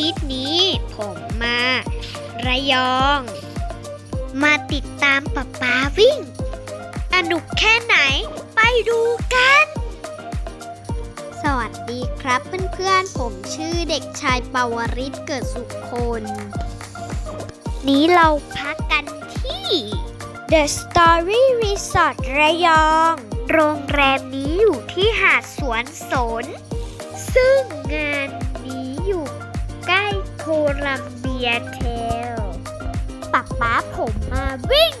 ทิตย์นี้ผมมา ระยอง มาติดตามป๊าป๊าวิ่งสนุกแค่ไหนไปดูกัน สวัสดีครับเพื่อนๆ ผมชื่อเด็กชายปาวริศเกิดสุคน นี้เราพักกันที่ The Story Resort ระยอง โรงแรมนี้อยู่ที่หาดสวนสน ซึ่งงานนี้อยู่ โคลัมเบียเทลป๊าป๊าผมมาวิ่ง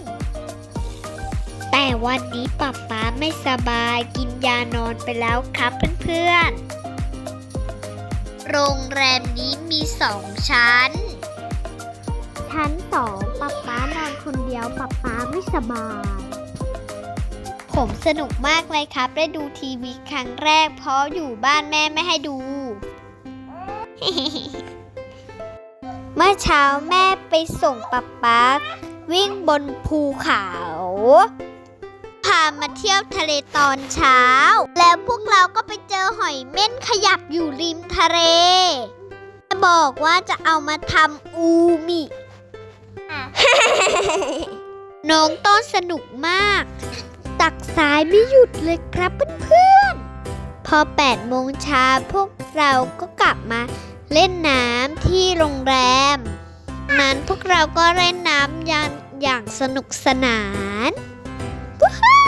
แต่วันนี้ป๊าป๊าไม่สบายกินยานอนไปแล้วครับเพื่อนๆ โรงแรมนี้มีสองชั้น ชั้นสองป๊าป๊านอนคนเดียวป๊าป๊าไม่สบาย ผมสนุกมากเลยครับ ได้ดูทีวีครั้งแรกเพราะอยู่บ้านแม่ไม่ให้ดูเมื่อเช้าแม่ไปส่งป๊าป๊าวิ่งบนภูเขา พามาเที่ยวทะเลตอนเช้า แล้วพวกเราก็ไปเจอหอยเม่นขยับอยู่ริมทะเลบอกว่าจะเอามาทำอูมิน้องต้นสนุกมาก ตักสายไม่หยุดเลยครับเพื่อนๆ พอ8โมงเช้าพวกเราก็กลับมา เล่นน้ำที่โรงแรม นั้นพวกเราก็เล่นน้ำอย่างอย่างสนุกสนานวู้ฮู้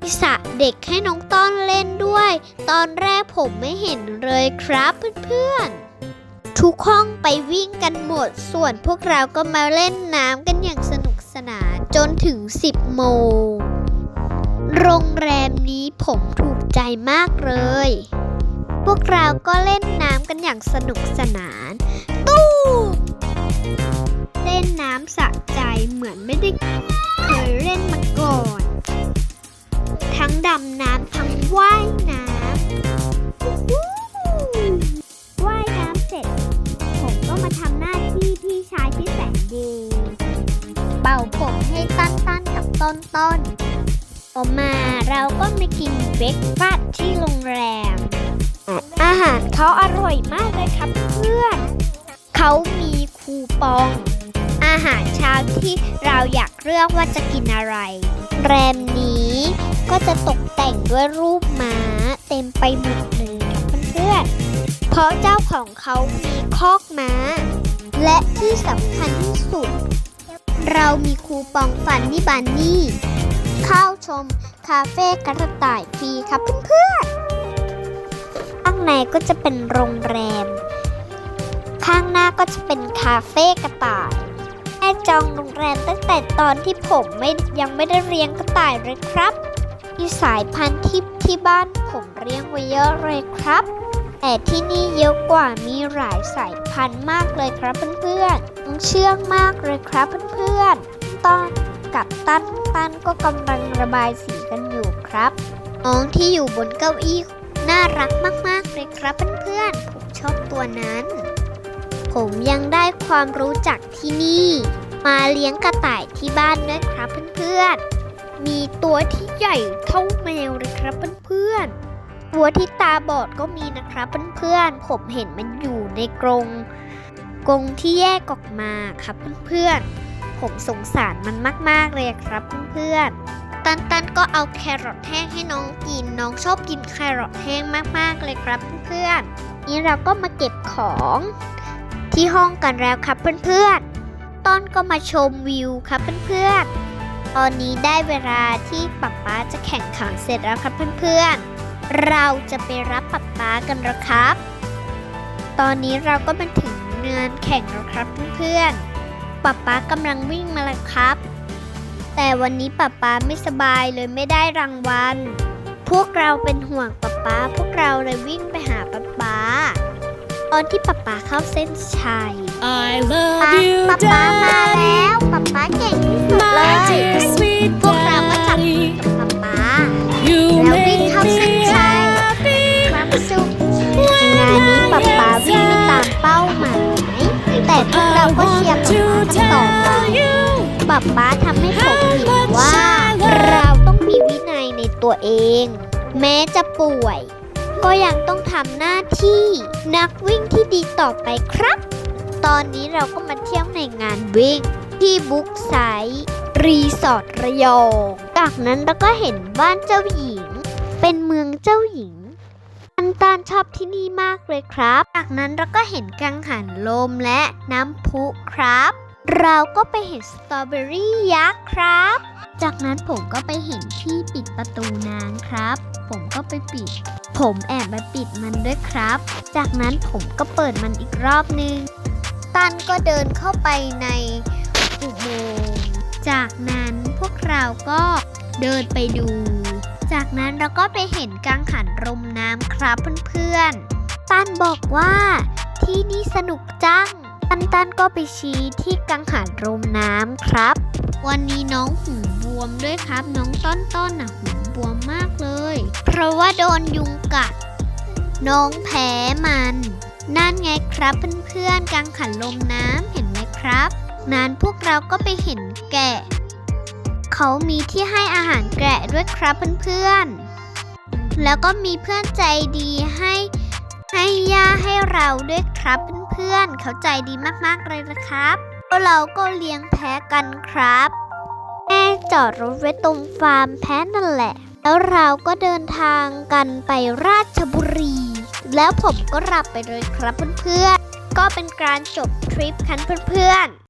มีสระเด็กให้น้องต้อนเล่นด้วย ตอนแรกผมไม่เห็นเลยครับเพื่อนๆ ทุกห้องไปวิ่งกันหมด ส่วนพวกเราก็มาเล่นน้ำกันอย่างสนุกสนานจนถึง 10 โมง โรงแรมนี้ผมถูกใจมากเลย วกเราก็เล่นน้ำกันอย่างสนุกสนาน ตู้เล่นน้ำสะใจเหมือนไม่ได้เคยเล่นมาก่อน ทั้งดำน้ำทั้งว่ายน้ำว่ายน้ำเสร็จ ผมก็มาทำหน้าที่พี่ชายที่แสนดีเป่าผมให้ตั้นตั้นๆกับต้นต้นๆต่อมาเราก็มากินเบรกฟาสที่โรงแรม อาหารเขาอร่อยมากเลยครับเพื่อน เขามีคูปอง อาหารเช้าที่เราอยากเลือกว่าจะกินอะไร แรมนี้ก็จะตกแต่งด้วยรูปม้าเต็มไปหมดเลยครับเพื่อนเพราะเจ้าของเขามีคอกม้า และที่สำคัญที่สุด เรามีคูปองฟันนี่บันนี่ เข้าชมคาเฟ่กระต่ายฟรีครับเพื่อนๆ ในก็จะเป็นโรงแรม ข้างหน้าก็จะเป็นคาเฟ่กระต่ายแม่จองโรงแรมตั้งแต่ตอนที่ผมไม่ยังไม่ได้เลี้ยงกระต่ายเลยครับ มีสายพันธุ์ที่ที่บ้านผมเลี้ยงไว้เยอะเลยครับ แต่ที่นี่เยอะกว่ามีหลายสายพันธุ์มากเลยครับเพื่อนๆน้องเชื่องมากเลยครับเพื่อนๆต้อนกับตั้นตั้นก็กำลังระบายสีกันอยู่ครับ น้องที่อยู่บนเก้าอี้ น่ารักมากๆเลยครับเพื่อนๆ ผมชอบตัวนั้น ผมยังได้ความรู้จากที่นี่ มาเลี้ยงกระต่ายที่บ้านด้วยครับเพื่อนๆ มีตัวที่ใหญ่เท่าแมวเลยครับเพื่อนๆ ตัวที่ตาบอดก็มีนะครับเพื่อนๆ ผมเห็นมันอยู่ในกรง กรงที่แยกออกมาครับเพื่อนๆ ผมสงสารมันมากๆเลยครับเพื่อนๆ ตันตันก็เอาแครอทแห้งให้น้องกิน น้องชอบกินแครอทแห้งมากๆเลยครับเพื่อนๆนี้เราก็มาเก็บของที่ห้องกันแล้วครับเพื่อนๆต้นก็มาชมวิวครับเพื่อนๆตอนนี้ได้เวลาที่ป๊าป๊าจะแข่งขันเสร็จแล้วครับเพื่อนๆเราจะไปรับป๊าป๊ากันแล้วครับ ตอนนี้เราก็มาถึงเนือนแข่งแล้วครับเพื่อนๆป๊าป๊ากำลังวิ่งมาแล้วครับ แต่วันนี้ป๊าป๊าไม่สบายเลยไม่ได้รางวัล พวกเราเป็นห่วงป๊าป๊าพวกเราเลยวิ่งไปหาป๊าป๊าตอนที่ป๊าป๊าเข้าเส้นชัย I love ป๊า you, ป๊าป๊ามาแล้ Daddy. วป๊าป๊าเก่งที่สุดเล My ย dear sweet พวกเราก็จับ daddy. ป๊าป๊า You Now we make have me some time. happy ความสุขงานนี้ป๊าป๊าวิ่งไม่ตามเป้าหมายแต่พวกเรา I ก็เชียร์ want ป๊า to ป๊าทำต่อไป tell you ป๊าป๊าทำ ตัวเอง แม้จะป่วย ก็ยังต้องทำหน้าที่นักวิ่งที่ดีต่อไปครับ ตอนนี้เราก็มาเที่ยวในงานวิ่ง ที่บุ๊กไซต์รีสอร์ทระยอง จากนั้นเราก็เห็นบ้านเจ้าหญิง เป็นเมืองเจ้าหญิงอันตานชอบที่นี่มากเลยครับ จากนั้นเราก็เห็นกังหันลมและน้ำพุครับ เราก็ไปเห็นสตรอเบอรี่ยักษ์ครับ จากนั้นผมก็ไปเห็นที่ปิดประตูนางครับ ผมก็ไปปิด ผมแอบไปปิดมันด้วยครับ จากนั้นผมก็เปิดมันอีกรอบนึง ตันก็เดินเข้าไปในอุโมงค์จากนั้นพวกเราก็เดินไปดู จากนั้นเราก็ไปเห็นกังหันรมน้ำครับเพื่อนๆ ตันบอกว่าที่นี่สนุกจัง ตันตันก็ไปชี้ที่กังหันรมน้ำครับ วันนี้น้องหู วมด้วยครับ น้องต้นต้นน่ะหูบวมมากเลย เพราะว่าโดนยุงกัด น้องแพ้มัน นั่นไงครับเพื่อนๆกังขันลมน้ำเห็นไหมครับนั้นพวกเราก็ไปเห็นแกะ เขามีที่ให้อาหารแกะด้วยครับเพื่อนๆ แล้วก็มีเพื่อนใจดีให้ให้ย่าให้เราด้วยครับเพื่อนๆ เขาใจดีมากๆเลยนะครับแล้วเราก็เลี้ยงแพะกันครับ แม่จอดรถไว้ตรงฟาร์มแพะนั่นแหละ แล้วเราก็เดินทางกันไปราชบุรี แล้วผมก็รับไปเลยครับเพื่อนๆ ก็เป็นการจบทริปคันเพื่อนๆ